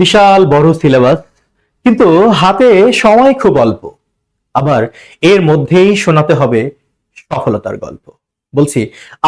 বিশাল বড় সিলেবাস, কিন্তু হাতে সময় খুব অল্প। আবার এর মধ্যেই শোনাতে হবে সফলতার গল্প। বলছি,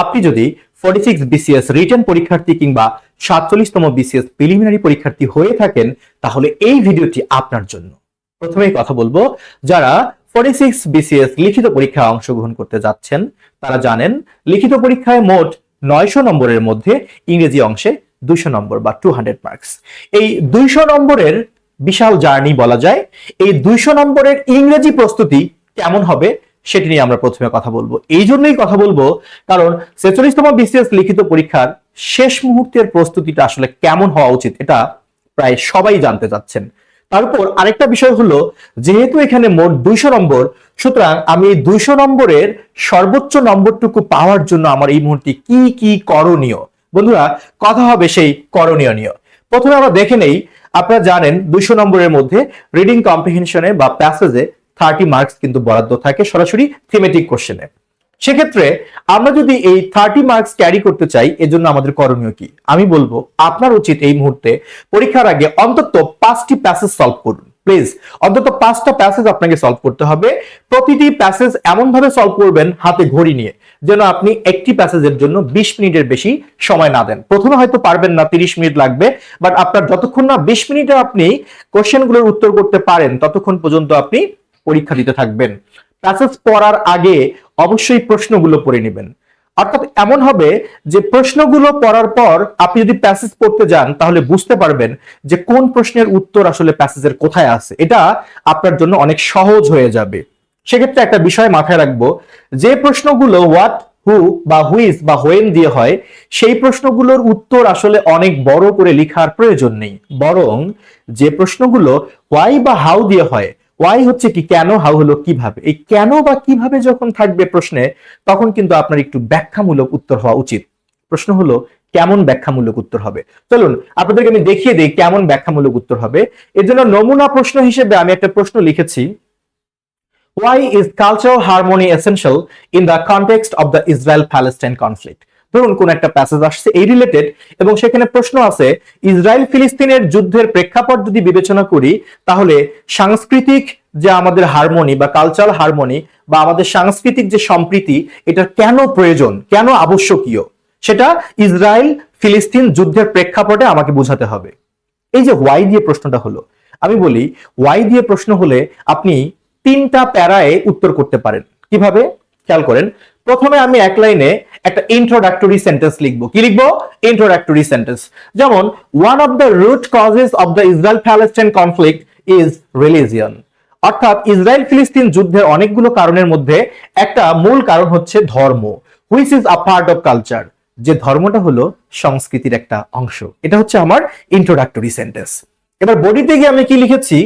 আপনি যদি ফর্টি সিক্স বিসিএস রিটার্ন পরীক্ষার্থী কিংবা সাতচল্লিশতম বিসিএস প্রিলিমিনারি পরীক্ষার্থী হয়ে থাকেন, তাহলে এই ভিডিওটি আপনার জন্য। প্রথমেই কথা বলব, যারা ফর্টি সিক্স বিসিএস লিখিত পরীক্ষায় অংশগ্রহণ করতে যাচ্ছেন, তারা জানেন, লিখিত পরীক্ষায় মোট নয়শো নম্বরের মধ্যে ইংরেজি অংশে দুইশো নম্বর বা টু হান্ড্রেড মার্কস এই দুইশো নম্বরের বিশাল জার্নি বলা যায়, এই দুইশো নম্বরের ইংরেজি প্রস্তুতি কেমন হবে সেটি নিয়ে আমরা প্রথমে কথা বলব। এই জন্যই কথা বলব, কারণ ছেচল্লিশতম বিসিএস লিখিত পরীক্ষার শেষ মুহূর্তের প্রস্তুতিটা আসলে কেমন হওয়া উচিত এটা প্রায় সবাই জানতে চাচ্ছেন। তারপর আরেকটা বিষয় হলো, যেহেতু এখানে মোট দুইশো নম্বর, সুতরাং আমি দুইশো নম্বরের সর্বোচ্চ নম্বরটুকু পাওয়ার জন্য আমার এই মুহূর্তে কি কি করণীয়? বন্ধুরা, কথা হবে সেই করণীয় নিয়ে। প্রথমে আমরা দেখে নেই, আপনারা জানেন দুইশো নম্বরের মধ্যে রিডিং কম্প্রিহেনশনে বা প্যাসেজে থার্টি মার্কস কিন্তু বরাদ্দ থাকে সরাসরি থিমেটিক কোশ্চেনে সেক্ষেত্রে আমরা যদি এই থার্টি মার্কস ক্যারি করতে চাই, এজন্য আমাদের করণীয় কি? আমি বলব, আপনার উচিত এই মুহূর্তে পরীক্ষার আগে অন্তত পাঁচটি প্যাসেজ সলভ করুন। প্লিজ অন্তত পাঁচটা প্যাসেজ আপনাকে সলভ করতে হবে। প্রতিটি প্যাসেজ এমন ভাবে সলভ করবেন হাতে ঘড়ি নিয়ে, যেন আপনি একটি প্যাসেজের জন্য বিশ মিনিটের বেশি সময় না দেন। প্রথমে হয়তো পারবেন না তিরিশ মিনিট লাগবে বাট আপনার যতক্ষণ না বিশ মিনিটে আপনি কোশ্চেনগুলোর উত্তর করতে পারেন, ততক্ষণ পর্যন্ত আপনি পরীক্ষা দিতে থাকবেন। প্যাসেজ পড়ার আগে অবশ্যই প্রশ্নগুলো পড়ে নেবেন। অর্থাৎ এমন হবে যে প্রশ্নগুলো পড়ার পর আপনি যদি প্যাসেজ পড়তে যান, তাহলে বুঝতে পারবেন যে কোন প্রশ্নের উত্তর আসলে প্যাসেজের কোথায় আছে। এটা আপনার জন্য অনেক সহজ হয়ে যাবে। সেক্ষেত্রে একটা বিষয় মাথায় রাখব, যে প্রশ্নগুলো হোয়াট হু বা হুইজ বা হোয়েন দিয়ে হয়, সেই প্রশ্নগুলোর উত্তর আসলে অনেক বড় করে লেখার প্রয়োজন নেই। বরং যে প্রশ্নগুলো হোয়াই বা হাউ দিয়ে হয় ওয়াই হচ্ছে কি, কেন হাউ হলো, কীভাবে? এই কেন বা কীভাবে যখন থাকবে প্রশ্নে, তখন কিন্তু আপনার একটু ব্যাখ্যামূলক উত্তর হওয়া উচিত। প্রশ্ন হলো, কেমন ব্যাখ্যামূলক উত্তর হবে? চলুন, আপনাদেরকে আমি দেখিয়ে দিই কেমন ব্যাখ্যামূলক উত্তর হবে। এর জন্য নমুনা প্রশ্ন হিসেবে আমি একটা প্রশ্ন লিখেছি। Why is cultural harmony essential in the context of the Israel-Palestine conflict? ধরুন, কোন একটা প্যাসেজ আসছে, এই রিলেটেড এবং সেখানে প্রশ্ন আছে ইসরায়েল ফিলিস্তিনের যুদ্ধের প্রেক্ষাপট যদি বিবেচনা করি, তাহলে সাংস্কৃতিক যে আমাদের হারমোনি বা কালচারাল হারমোনি বা আমাদের সাংস্কৃতিক যে সম্প্রীতি, এটা কেন প্রয়োজন? কেন আবশ্যকীয়? সেটা ইসরায়েল ফিলিস্তিন যুদ্ধের প্রেক্ষাপটে আমাকে বোঝাতে হবে। এই যে ওয়াই দিয়ে প্রশ্নটা হলো, আমি বলি ওয়াই দিয়ে প্রশ্ন হলে আপনি তিনটা প্যারায় উত্তর করতে পারেন। কীভাবে? খেয়াল করেন, প্রথমে আমি এক লাইনে একটা ইন্ট্রোডাক্টরি সেন্টেন্স লিখব। কি লিখব? ইন্ট্রোডাক্টরি সেন্টেন্স যেমন one of the root causes of the Israel Palestine conflict is religion অর্থাৎ ইসরায়েল ফিলিস্তিন যুদ্ধের অনেকগুলো কারণের মধ্যে একটা মূল কারণ হচ্ছে ধর্ম। Which is a part of culture যে ধর্মটা হলো সংস্কৃতির একটা অংশ। এটা হচ্ছে আমার ইন্ট্রোডাক্টরি সেন্টেন্স এবার বডিতে গিয়ে আমি কি লিখেছি?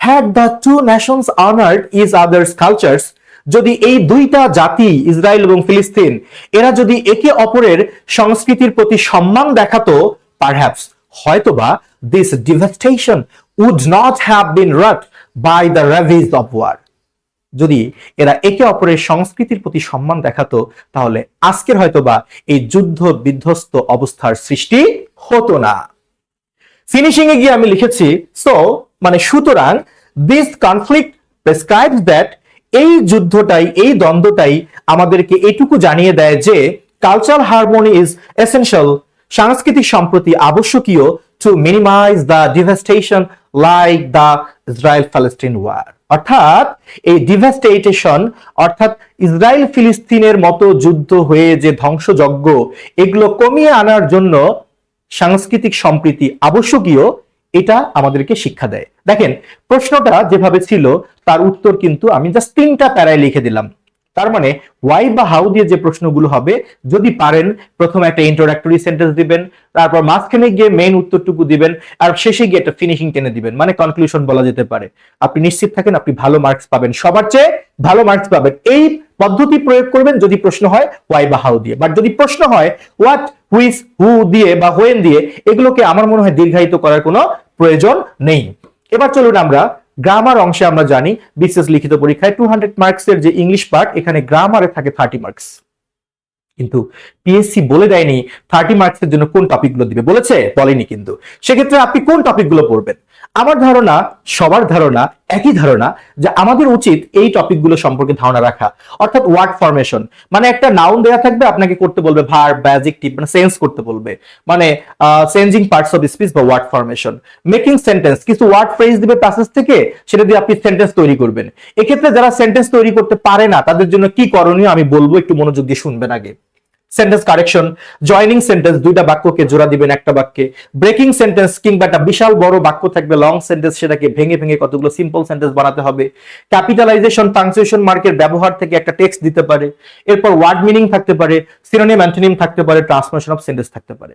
Had the two nations honoured each others cultures যদি এই দুইটা জাতি, ইসরায়েল এবং ফিলিস্তিন, এরা যদি একে অপরের সংস্কৃতির প্রতি সম্মান দেখাতো পারহ্যাপস হয়তোবা this devastation would not have been wrought by the ravages of war যদি এরা একে অপরের সংস্কৃতির প্রতি সম্মান দেখাতো, তাহলে আজকের হয়তোবা এই যুদ্ধ বিধ্বস্ত অবস্থার সৃষ্টি হতো না। ফিনিশিং এ গিয়ে আমি লিখেছি সো মানে সুতরাং দিস কনফ্লিক্ট প্রেসক্রাইবস দ্যাট এই যুদ্ধটাই, এই দ্বন্দ্বটাই আমাদেরকে এটুকু জানিয়ে দেয় যে কালচারাল হারমোনি ইজ এসেনশিয়াল সাংস্কৃতিক সম্প্রতি আবশ্যকীয় minimise the devastation like the Israel Palestine war অর্থাৎ, এই ডিভাস্টেশন অর্থাৎ ইসরায়েল ফিলিস্তিনের মতো যুদ্ধ হয়ে যে ধ্বংসযজ্ঞ, এগুলো কমিয়ে আনার জন্য সাংস্কৃতিক সম্প্রীতি আবশ্যকীয়, এটা আমাদেরকে শিক্ষা দেয়। দেখেন, প্রশ্নটা যেভাবে ছিল, তার উত্তর কিন্তু আমি জাস্ট তিনটা প্যারায় লিখে দিলাম। তার মানে ওয়াই বা হাউ দিয়ে যে প্রশ্নগুলো হবে, যদি পারেন, প্রথমে একটা ইন্ট্রোডাক্টরি সেন্টেন্স দিবেন, তারপর মাঝখানে গিয়ে মেইন উত্তরটুকু দিবেন, আর শেষে গিয়ে একটা ফিনিশিং টেনে দিবেন মানে কনক্লুশন বলা যেতে পারে। আপনি নিশ্চিত থাকেন, আপনি ভালো মার্কস পাবেন। সবার চেয়ে ভালো মার্কস পাবেন। এই পদ্ধতি প্রয়োগ করবেন যদি প্রশ্ন হয় ওয়াই বা হাউ দিয়ে। বাট যদি প্রশ্ন হয় হোয়াট হুইস হু দিয়ে বা হোয়েন দিয়ে, এগুলোকে আমার মনে হয় দীর্ঘায়িত করার কোনো প্রয়োজন নেই। এবার চলুন আমরা গ্রামার অংশে আমরা জানি বিশেষ লিখিত পরীক্ষায় টু হান্ড্রেড মার্কস এর যে ইংলিশ পার্ট এখানে গ্রামারে থাকে থার্টি মার্কস কিন্তু পিএসসি বলে দেয়নি থার্টি মার্কসের জন্য কোন টপিকগুলো দিবে, বলেছে? বলেনি কিন্তু। সেক্ষেত্রে আপনি কোন টপিকগুলো পড়বেন? আমার ধারণা, সবার ধারণা, একই ধারণা যে আমাদের উচিত এই টপিকগুলো সম্পর্কে ধারণা রাখা। অর্থাৎ ওয়ার্ড ফরমেশন মানে একটা নাউন দেওয়া থাকবে, আপনাকে করতে বলবে ভার ব্যাজিক টিপ মানে সেন্স করতে বলবে। মানে চেঞ্জিং পার্টস অফ স্পিচ বা ওয়ার্ড ফরমেশন মেকিং সেন্টেন্স কিছু ওয়ার্ড ফ্রেজ দিবে প্যাসেজ থেকে, সেটা দিয়ে আপনি সেন্টেন্স তৈরি করবেন। এক্ষেত্রে যারা সেন্টেন্স তৈরি করতে পারে না, তাদের জন্য কি করণীয় আমি বলব, একটু মনোযোগ দিয়ে শুনবেন আগে। সেন্টেন্স কারেকশন জয়নিং সেন্টেন্স দুইটা বাক্যকে জোড়া দিবেন একটা বাক্যে। ব্রেকিং সেন্টেন্স কিংবা একটা বিশাল বড় বাক্য থাকবে লং সেন্টেন্স সেটাকে ভেঙে ভেঙে কতগুলো সিম্পল সেন্টেন্স বানাতে হবে। ক্যাপিটালাইজেশন পাংচুয়েশন মার্কের ব্যবহার থেকে একটা টেক্সট দিতে পারে। এরপর ওয়ার্ড মিনিং থাকতে পারে সিনোনিম অ্যান্টোনিম থাকতে পারে ট্রান্সফরমেশন অফ সেন্টেন্স থাকতে পারে।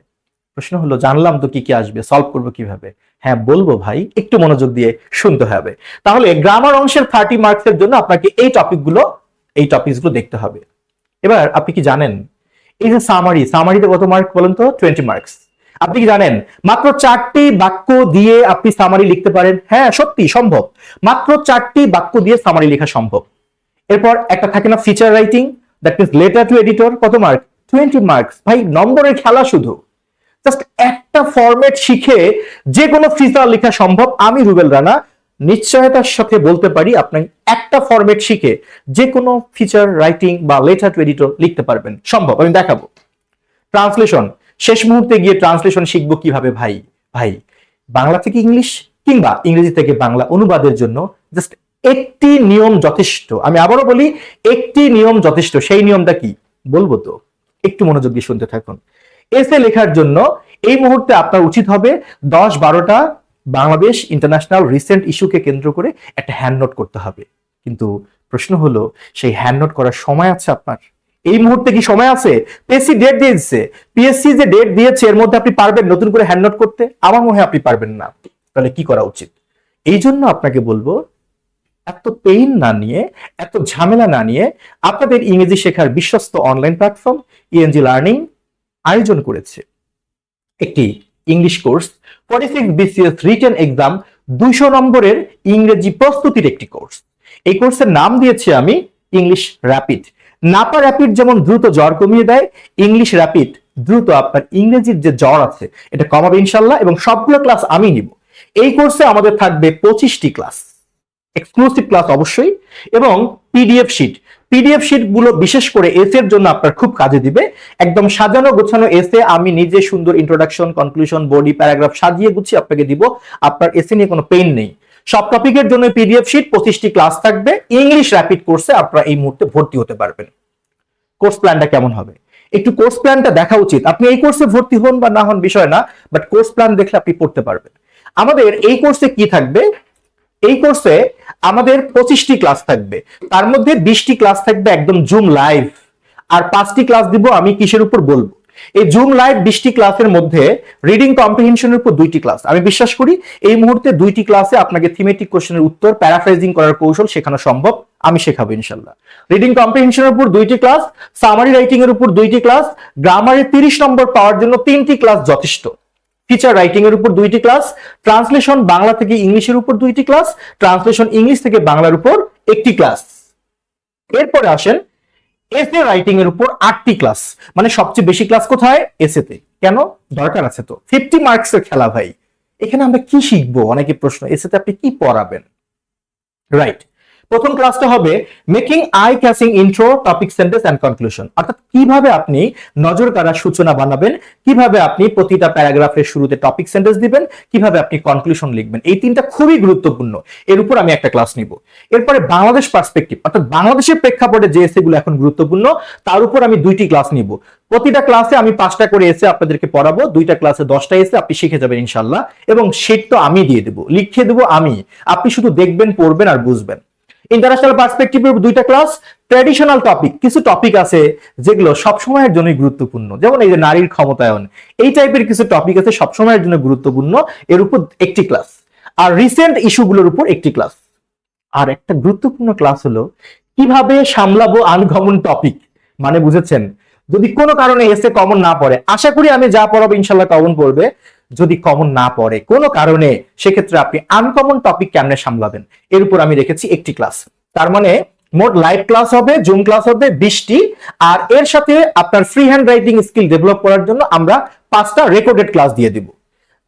প্রশ্ন হলো, জানলাম তো কি কি আসবে সলভ করব কীভাবে? হ্যাঁ বলব ভাই, একটু মনোযোগ দিয়ে শুনতে হবে। তাহলে গ্রামার অংশের থার্টি মার্কসের জন্য আপনাকে এই টপিকগুলো এই টপিকসগুলো দেখতে হবে। এবার আপনি কি জানেন এই যে সামারি সামারিতে কত মার্ক বলেন তো? টোয়েন্টি মার্কস আপনি কি জানেন? মাত্র চারটি বাক্য দিয়ে আপনি সামারি লিখতে পারেন। হ্যাঁ সত্যি, সম্ভব। মাত্র চারটি বাক্য দিয়ে সামারি লেখা সম্ভব। এরপর একটা থাকে না feature writing that means letter to editor কত মার্ক টোয়েন্টি মার্কস ভাই, নম্বরের খেলা শুধু। জাস্ট একটা ফরম্যাট শিখে যে কোনো ফিচার লেখা সম্ভব। আমি রুবেল রানা নিশ্চয়তার সাথে বলতে পারি আপনি একটা ফরম্যাট শিখে যে কোনো ফিচার রাইটিং বা লেটার টু এডিটর লিখতে পারবেন। সম্ভব, আমি দেখাবো। ট্রান্সলেশন শেষ মুহূর্তে গিয়ে ট্রান্সলেশন শিখব কীভাবে ভাই? ভাই, বাংলা থেকে ইংলিশ কিংবা ইংরেজি থেকে বাংলা অনুবাদের জন্য জাস্ট একটি নিয়ম যথেষ্ট। আমি আবারও বলি, একটি নিয়ম যথেষ্ট। সেই নিয়মটা কি? বলব তো। একটু মনোযোগ দিয়ে শুনতে থাকুন। এসে লেখার জন্য এই মুহূর্তে আপনার উচিত হবে দশ বারোটা বাংলাদেশ ইন্টারন্যাশনাল রিসেন্ট ইস্যুকে কেন্দ্র করে একটা হ্যান্ড নোট করতে হবে। কিন্তু প্রশ্ন হলো, সেই হ্যান্ড নোট করার সময় আছে আপনার? এই মুহূর্তে কি সময় আছে? পিএসসি ডেট দিয়ে দিচ্ছে পিএসসি যে ডেট দিয়েছে, এর মধ্যে আপনি পারবেন নতুন করে হ্যান্ড নোট করতে। আমার মনে হয় আপনি পারবেন না। তাহলে কি করা উচিত? এই জন্য আপনাকে বলব, এত পেইন না নিয়ে, এত ঝামেলা না নিয়ে আপনাদের ইংরেজি শেখার বিশ্বস্ত অনলাইন প্ল্যাটফর্ম ইএনজি লার্নিং আয়োজন করেছে। একটি English course forty written exam দুইশো নম্বরের ইংরেজি প্রস্তুতির একটি কোর্স এই কোর্সের নাম দিয়েছি আমি ইংলিশ র্যাপিড নাপা র্যাপিড যেমন দ্রুত জ্বর কমিয়ে দেয় ইংলিশ র্যাপিড দ্রুত আপনার ইংরেজির যে জ্বর আছে, এটা কমাবে ইনশাল্লাহ এবং সবগুলো ক্লাস আমি নিব। এই কোর্সে আমাদের থাকবে পঁচিশটি ক্লাস এক্সক্লুসিভ ক্লাস অবশ্যই এবং পিডিএফ শিট পিডিএফ শিটগুলো বিশেষ করে এসে এর জন্য আপনার খুব কাজে দিবে। একদম সাজানো গোছানো এসে আমি নিজে সুন্দর ইন্ট্রোডাকশন কনক্লুশন বডি প্যারাগ্রাফ সাজিয়ে গুছিয়ে আপনাকে দিব। আপনার এসে নিয়ে কোনো পেইন নেই। সব টপিকের জন্য পিডিএফ শিট পঁচিশটি ক্লাস থাকবে। ইংলিশ র্যাপিড কোর্সে আপনারা এই মুহূর্তে ভর্তি হতে পারবেন। কোর্স প্ল্যানটা কেমন হবে? একটু কোর্স প্ল্যানটা দেখা উচিত। আপনি এই কোর্সে ভর্তি হন বা না হন বিষয় না বাট কোর্স প্ল্যান দেখলে আপনি পড়তে পারবেন। আমাদের এই কোর্সে কি থাকবে? এই কোর্সে আমাদের পঁচিশটি ক্লাস থাকবে। তার মধ্যে বিশটি ক্লাস থাকবে একদম জুম লাইভ আর পাঁচটি ক্লাস দিব আমি কিসের উপর বলব? এই জুম লাইভ বিশটি ক্লাসের মধ্যে রিডিং কম্প্রিহেনশনের উপর দুইটি ক্লাস আমি বিশ্বাস করি এই মুহূর্তে দুইটি ক্লাসে আপনাকে থিমেটিক কোশ্চেনের উত্তর প্যারাফ্রাইজিং করার কৌশল শেখানো সম্ভব। আমি শেখাবো ইনশাল্লাহ। রিডিং কম্প্রিহেনশনের উপর দুইটি ক্লাস সামারি রাইটিং এর উপর দুইটি ক্লাস গ্রামারের তিরিশ নম্বর পাওয়ার জন্য তিনটি ক্লাস যথেষ্ট। ফিচার রাইটিং এর উপর দুইটি ক্লাস ট্রান্সলেশন বাংলা থেকে ইংলিশের উপর দুইটি ক্লাস ট্রান্সলেশন ইংলিশ থেকে বাংলার উপর একটি ক্লাস এরপরে আসেন এসে রাইটিং এর উপর আটটি ক্লাস মানে সবচেয়ে বেশি ক্লাস কোথায়? এসেতে কেন? দরকার আছে তো। ফিফটি মার্কস এর খেলা ভাই। এখানে আমরা কি শিখব? অনেকে প্রশ্ন এসেতে আপনি কি পড়াবেন? রাইট প্রথম ক্লাসটা হবে making eye catching intro topic sentence and conclusion অর্থাৎ কীভাবে আপনি নজর কাড়া সূচনা বানাবেন, কীভাবে আপনি প্রতিটা প্যারাগ্রাফের শুরুতে টপিক সেন্টেন্স দিবেন, কীভাবে আপনি কনক্লুশন লিখবেন, এই তিনটা খুবই গুরুত্বপূর্ণ। এর উপর আমি একটা ক্লাস নিব। এরপরে বাংলাদেশ পার্সপেক্টিভ অর্থাৎ বাংলাদেশের প্রেক্ষাপটে যে এসে গুলো এখন গুরুত্বপূর্ণ, তার উপর আমি দুইটি ক্লাস নিব। প্রতিটা ক্লাসে আমি পাঁচটা করে এসে আপনাদেরকে পড়াবো, দুইটা ক্লাসে দশটা এসে আপনি শিখে যাবেন ইনশাল্লাহ এবং সেট তো আমি দিয়ে দেবো, লিখে দেবো আমি। আপনি শুধু দেখবেন, পড়বেন আর বুঝবেন। ইন্টারন্যাশনাল পার্সপেক্টিভের দুইটা ক্লাস ট্র্যাডিশনাল টপিক কিছু টপিক আছে যেগুলো সবসময়ের জন্যই গুরুত্বপূর্ণ। যেমন এই যে নারীর ক্ষমতায়ন, এই টাইপের কিছু টপিক আছে সবসময়ের জন্য গুরুত্বপূর্ণ, এর উপর একটি ক্লাস আর রিসেন্ট ইস্যুগুলোর উপর একটি ক্লাস আর একটা গুরুত্বপূর্ণ ক্লাস হলো, কীভাবে সামলাবো আনকমন টপিক মানে বুঝেছেন? যদি কোনো কারণে এসে কমন না পড়ে, আশা করি আমি যা পড়াবো ইনশাল্লাহ কমন পড়বে। যদি কমন না পড়ে, কোনো কারণে সেক্ষেত্রে আপনি আনকমন টপিক কেমনে সামলাবেন? এর উপর আমি রেখেছি একটি ক্লাস তার মানে মোট লাইভ ক্লাস হবে জুম ক্লাস হবে বিশটি, আর এর সাথে আপনার free hand writing skill develop করার জন্য আমরা পাঁচটা রেকর্ডেড ক্লাস দিয়ে দিব।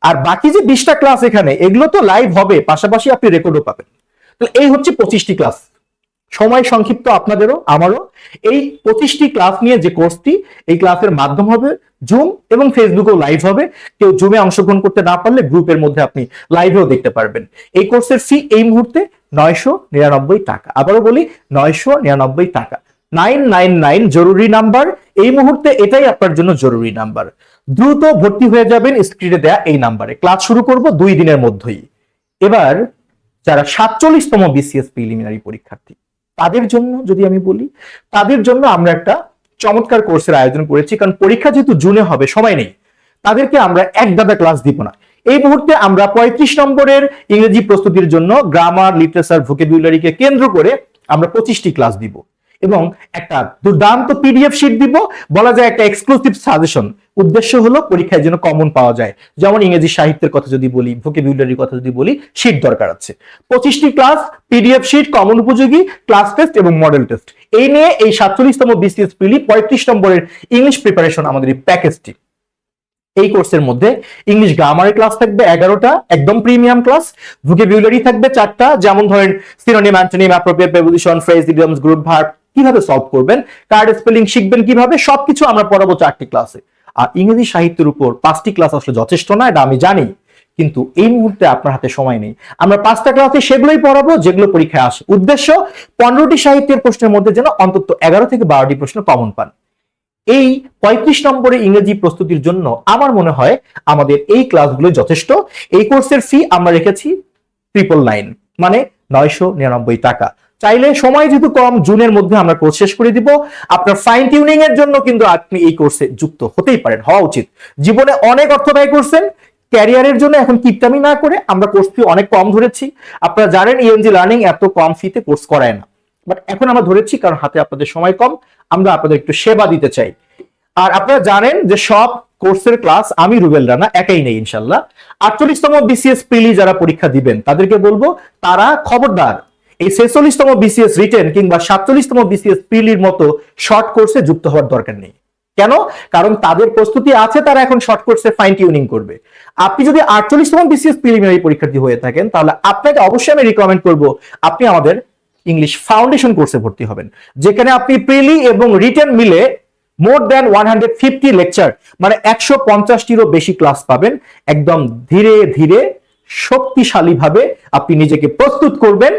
আর বাকি যে বিশটা ক্লাস এখানে, এগুলো তো লাইভ হবে, পাশাপাশি আপনি রেকর্ডও পাবেন। তো এই হচ্ছে পঁচিশটি ক্লাস সময় সংক্ষিপ্ত আপনাদেরও, আমারও। এই পঁচিশটি ক্লাস নিয়ে যে কোর্সটি, এই ক্লাসের মাধ্যম হবে জুম এবং ফেসবুকেও লাইভ হবে। কেউ জুমে অংশগ্রহণ করতে না পারলে গ্রুপের মধ্যে আপনি লাইভেও দেখতে পারবেন। এই কোর্সের ফি এই মুহূর্তে নয়শো নিরানব্বই টাকা। আবারও বলি, নয়শো নিরানব্বই টাকা। নাইন নাইন নাইন জরুরি নাম্বার। এই মুহূর্তে এটাই আপনার জন্য জরুরি নাম্বার। দ্রুত ভর্তি হয়ে যাবেন স্ক্রিনে দেয়া এই নাম্বারে। ক্লাস শুরু করব দুই দিনের মধ্যেই। এবার যারা সাতচল্লিশতম বিসিএস প্রিলিমিনারি পরীক্ষার্থী তাদের জন্য যদি আমি বলি, তাদের জন্য আমরা একটা চমৎকার কোর্সের আয়োজন করেছি, কারণ পরীক্ষা যেহেতু জুনে হবে, সময় নেই, তাদেরকে আমরা এক দাদা ক্লাস দিব না। এই মুহূর্তে আমরা পঁয়ত্রিশ নম্বরের ইংরেজি প্রস্তুতির জন্য গ্রামার লিটারেচার ভোকেবুলারিকে কেন্দ্র করে আমরা পঁচিশটি ক্লাস দিব এবং একটা দুর্দান্ত পিডিএফ শিট দিব, বলা যায় একটা এক্সক্লুসিভ সাজেশন উদ্দেশ্য হলো পরীক্ষায় যেন কমন পাওয়া যায়। যেমন ইংরেজি সাহিত্যের কথা যদি বলি ভোকেবুলারির কথা যদি বলি শিট দরকার আছে। পঁচিশটি ক্লাস পিডিএফ শিট কমন উপযোগী ক্লাস টেস্ট এবং মডেল টেস্ট এই নিয়ে এই সাতচল্লিশতম বিসিএস পিলি পঁয়ত্রিশ নম্বরের ইংলিশ প্রিপারেশন আমাদের এই প্যাকেজটি এই কোর্সের মধ্যে ইংলিশ গ্রামারের ক্লাস থাকবে এগারোটা, একদম প্রিমিয়াম ক্লাস ভোকেবুলারি থাকবে চারটা, যেমন ধরেন synonym antonym appropriate preposition phrase idioms group verb কীভাবে সলভ করবেন কার্ড স্পেলিং শিখবেন কীভাবে, সবকিছু আমরা পড়াবো চারটি ক্লাসে আর ইংরেজি সাহিত্যের উপর পাঁচটি ক্লাস আসলে যথেষ্ট না, এটা আমি জানি। কিন্তু এই মুহূর্তে আপনার হাতে সময় নেই। আমরা পাঁচটা ক্লাসে সেগুলোই পড়াবো, যেগুলো পরীক্ষায় আসে উদ্দেশ্য, পনেরোটি সাহিত্যের প্রশ্নের মধ্যে যেন অন্তত এগারো থেকে বারোটি প্রশ্ন কমন পান। এই পঁয়ত্রিশ নম্বরে ইংরেজি প্রস্তুতির জন্য আমার মনে হয় আমাদের এই ক্লাসগুলো যথেষ্ট। এই কোর্সের ফি আমরা রেখেছি ট্রিপল নাইন মানে নয়শো নিরানব্বই টাকা। চাইলে সময় যেহেতু কম, জুনের মধ্যে আমরা কোর্স শেষ করে দিব। আপনার ফাইন টিউনিং এর জন্য কিন্তু আপনি এই কোর্সে যুক্ত হতেই পারেন, হওয়া উচিত। জীবনে অনেক অর্থ ব্যয় করছেন ক্যারিয়ারের জন্য এখন কিপটামি না করে আমরা কোর্স ফি অনেক কম ধরেছি। আপনারা জানেন ইএনজি লার্নিং এত কম ফিতে কোর্স করায় না। বাট এখন আমরা ধরেছি কারণ হাতে আপনাদের সময় কম, আমরা আপনাদের একটু সেবা দিতে চাই। আর আপনারা জানেন যে সব কোর্সের ক্লাস আমি রুবেল রানা একাই নেই, ইনশাল্লাহ। আটচল্লিশতম বিসিএস প্রিলি যারা পরীক্ষা দিবেন, তাদেরকে বলব, তারা খবরদার। এই ছেচল্লিশতম বিসিএস রিটেন কিংবা সাতচল্লিশতম বিসিএস প্রিলির মতো শর্ট কোর্সে যুক্ত হওয়ার দরকার নেই। কেন? কারণ তাদের প্রস্তুতি আছে, তারা এখন শর্ট কোর্সে ফাইন টিউনিং করবে। আপনি যদি আটচল্লিশতম বিসিএস প্রিলিমিনারি পরীক্ষার্থী হয়ে থাকেন, তাহলে আপনাকে অবশ্যই আমি রিকমেন্ড করব, আপনি আমাদের ইংলিশ ফাউন্ডেশন কোর্সে ভর্তি হবেন, যেখানে আপনি প্রিলি এবং রিটেন মিলে more than one hundred fifty lecture মানে একশো পঞ্চাশটিরও বেশি ক্লাস পাবেন। একদম ধীরে ধীরে শক্তিশালী ভাবে আপনি নিজেকে প্রস্তুত করবেন।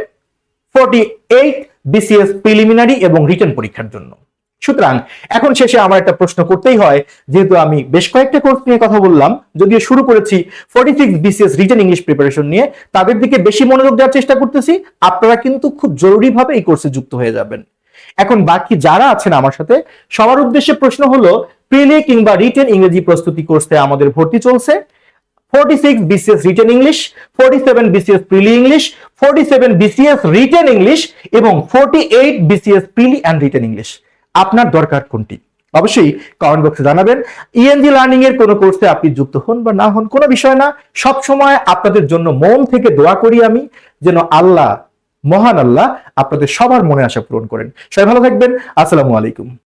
ফোর্টি এইট বিসিএস প্রিলিমিনারি এবং রিটেন পরীক্ষার জন্য। সুতরাং, এখন শেষে আমার একটা প্রশ্ন করতেই হয়, যেহেতু আমি বেশ কয়েকটা কোর্স নিয়ে কথা বললাম, যদিও শুরু করেছি forty six BCS written English preparation নিয়ে, তাদের দিকে বেশি মনোযোগ দেওয়ার চেষ্টা করতেছি, আপনারা কিন্তু খুব জরুরিভাবে এই কোর্সে যুক্ত হয়ে যাবেন। এখন বাকি যারা আছেন আমার সাথে, সবার উদ্দেশ্যে প্রশ্ন হলো প্রিলি কিংবা রিটেন ইংরেজি প্রস্তুতি কোর্সে আমাদের ভর্তি চলছে forty six BCS written English forty seven BCS prelim English forty seven BCS written English এবং forty eight BCS prelim and written English আপনার দরকার কোনটি? অবশ্যই কমেন্ট বক্সে জানাবেন। ইএনজি লার্নিং এর কোনো কোর্সে আপনি যুক্ত হন বা না হন, কোনো বিষয় না। সব সময় আপনাদের জন্য মন থেকে দোয়া করি আমি, যেন আল্লাহ, মহান আল্লাহ আপনাদের সবার মনে আশা পূরণ করেন। সবাই ভালো থাকবেন। আসসালামু আলাইকুম।